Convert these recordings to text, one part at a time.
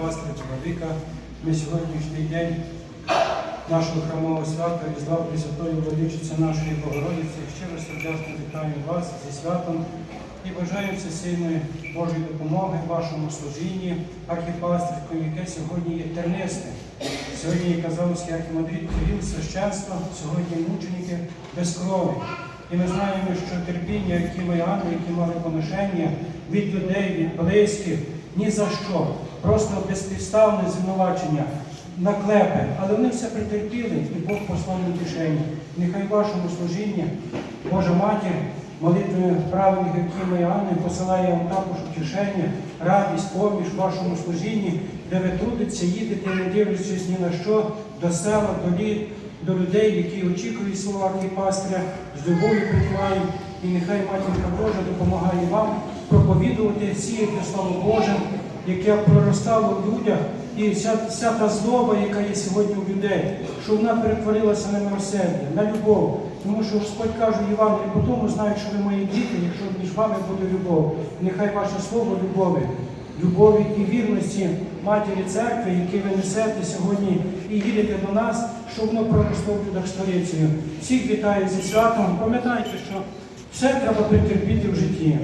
архіпастиря чоловіка. Ми сьогоднішній день нашого храмового свята Різдва Пресвятої Владичиці нашої Богородиці. Щиро сердечно вітаю вас зі святом і бажаю всесильної Божої допомоги вашому служінні архіпастерському, яке сьогодні є тернисте. Сьогодні є Казанський архімандрит Кирил, священство, сьогодні мученики без крові. І ми знаємо, що терпіння, які ми ангели, які мали поношення від людей, від близьких, ні за що. Просто безпідставне звинувачення, наклепи. Але вони все претерпіли, і Бог послав їм кишені. Нехай вашому служінні, Божа Матір, молитвою правильних, які ми ангели, посилає вам також утішення, радість, поміж вашому служінні, де ви трудиться, їдете, не дивлячись ні на що, до села, до літ, до людей, які очікують свого архіпастря, з любов'ю приймають. І нехай Матінка Божа допомагає вам проповідувати, сіяти Слово Боже, яке проростало в людях, і вся, вся та злоба, яка є сьогодні у людей, що вона перетворилася на милосердя, на любов. Тому що Господь каже Євангелії, по тому знають, що ви мої діти, якщо між вами буде любов. Нехай ваше слово любові любові і вірності Матері Церкви, які ви несете сьогодні і їдете до нас, щоб воно проросло в людях столицею. Всіх вітаю зі святом. Пам'ятайте, що все треба претерпіти в житті,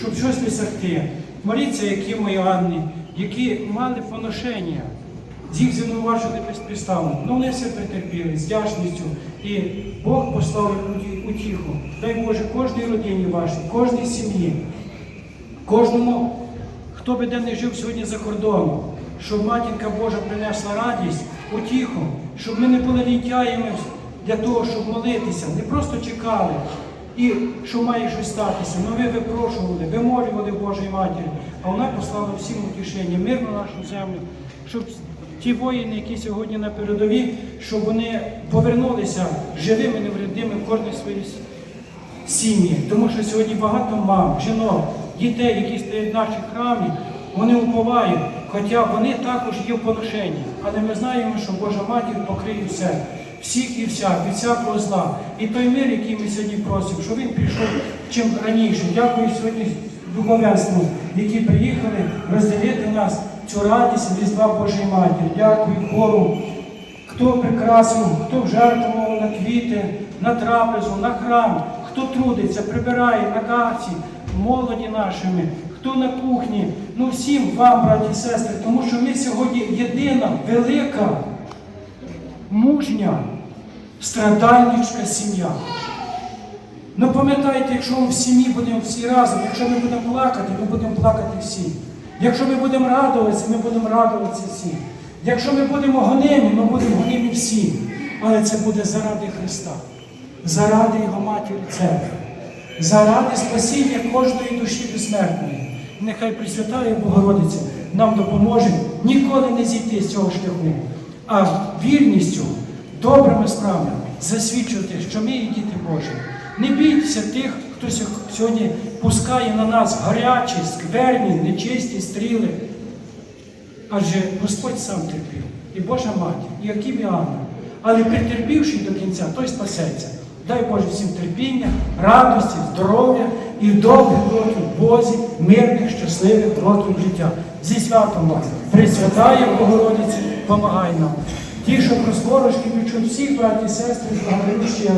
щоб щось досягти. Моліться, які мої Анни, які мали поношення. Їх звинувачили безпідставно. Ну вони все претерпіли з вдячністю. І Бог послав утіху. Дай Боже кожній родині вашій, кожній сім'ї, кожному хто би де не жив сьогодні за кордоном, щоб матінка Божа принесла радість, утіху, щоб ми не були лінтяями для того, щоб молитися, не просто чекали, і що має щось статися. Ну ви випрошували, вимолювали Божої Матері, а вона послала всім утішення, мир на нашу землю, щоб ті воїни, які сьогодні на передовій, щоб вони повернулися живими, невредимими в кожній своїй сім'ї. Тому що сьогодні багато мам, жінок, дітей, які стоять в нашій храмі, вони уповають, хоча вони також є в поношенні. Але ми знаємо, що Божа Матір покриє все, всіх і всяк, від всякого зла. І той мир, який ми сьогодні просимо, що він прийшов чим раніше. Дякую сьогодні духовенству, які приїхали розділити нас цю радість Різдва Божої Матері. Дякую хору хто прикрасив, хто жертвував на квіти, на трапезу, на храм, хто трудиться, прибирає на каці, молоді нашими, хто на кухні. Ну всім вам, браті і сестри, тому що ми сьогодні єдина, велика, мужня, страдальничка сім'я. Ну пам'ятайте, якщо ми в сім'ї будемо всі разом, якщо ми будемо плакати, ми будемо плакати всі. Якщо ми будемо радуватися, ми будемо радуватися всі. Якщо ми будемо гонимі, ми будемо гонимі всі. Але це буде заради Христа, заради Його матері церкви, заради спасіння кожної душі безсмертної. Нехай Пресвятає Богородиця нам допоможе ніколи не зійти з цього шляху, а вірністю, добрими справами засвідчувати, що ми є діти Божі. Не бійтеся тих, хто сьогодні пускає на нас гарячі, скверні, нечисті стріли. Адже Господь сам терпів, і Божа матір, і Аким і Анна. Але претерпівши до кінця, той спасеться. Дай Боже всім терпіння, радості, здоров'я і довгих років Бозі, мирних, щасливих років життя. Зі святом вас, Пресвятає Богородиці, помагай нам. Ті, що про скорошки відчуть всіх браті і сестри, благодущі.